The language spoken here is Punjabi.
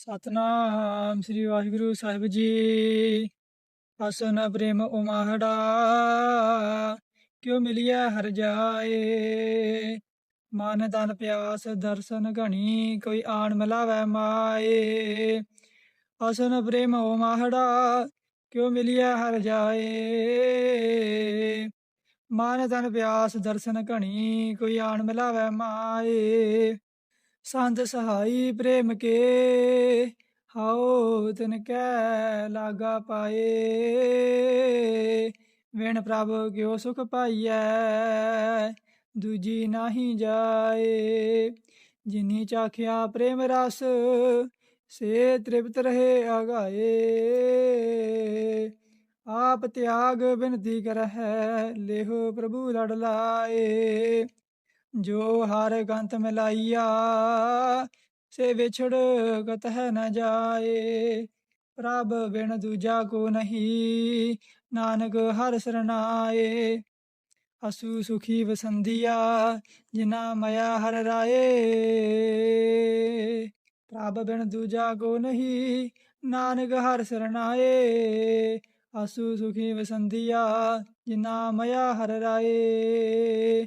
ਸਤਨਾਮ ਸ੍ਰੀ ਵਾਹਿਗੁਰੂ ਸਾਹਿਬ ਜੀ। ਅਸਨ ਪ੍ਰੇਮ ਉਮਾਹੜਾ, ਕਿਉ ਮਿਲਿਆ ਹਰ ਜਾਏ? ਮਨ ਤਨ ਪਿਆਸ ਦਰਸ਼ਨ ਘਣੀ, ਕੋਈ ਆਣ ਮਿਲਾਵੇ ਮਾਏ। ਅਸਨ ਪ੍ਰੇਮ ਉਮਾਹੜਾ, ਕਿਉ ਮਿਲਿਆ ਹਰ ਜਾਏ? ਮਨ ਤਨ ਪਿਆਸ ਦਰਸ਼ਨ ਘਣੀ, ਕੋਈ ਆਣ ਮਿਲਾਵੇ ਮਾਏ। ਸੰਤ ਸਹਾਈ ਪ੍ਰੇਮ ਕੇ ਹਾਉ ਤਿਨ ਕੈ ਲਾਗਾ ਪਾਏ ਵਿਣ ਪ੍ਰਭ ਕਿਉ ਸੁਖ ਪਾਈਐ ਦੂਜੀ ਨਾਹੀ ਜਾਏ ਜਿਨੀ ਚਾਖਿਆ ਪ੍ਰੇਮ ਰਸ ਸੇ ਤ੍ਰਿਪਤ ਰਹੇ ਆਗਾਏ ਆਪ ਤਿਆਗ ਬਿਨਤੀ ਕਰਹਿ ਲਿਹੋ ਪ੍ਰਭੂ ਲੜ ਲਾਏ ਜੋ ਹਰ ਗੰਤ ਮਿਲਾਈਆ, ਸੇ ਵਿਛੜ ਕਤਹਿ ਨ ਜਾਏ। ਪ੍ਰਭ ਬਿਨ ਦੂਜਾ ਕੋ ਨਹੀਂ, ਨਾਨਕ ਹਰ ਸਰਨਾਏ। ਅਸੂ ਸੁਖੀ ਵਸੰਦੀਆ ਜਿਨਾ ਮਇਆ ਹਰ ਰਾਏ। ਪ੍ਰਭ ਬਿਨ ਦੂਜਾ ਕੋ ਨਹੀਂ, ਨਾਨਕ ਹਰ ਸਰਨਾਏ। ਅਸੂ ਸੁਖੀ ਵਸੰਦੀਆ ਜਿਨਾ ਮਇਆ ਹਰ ਰਾਏ।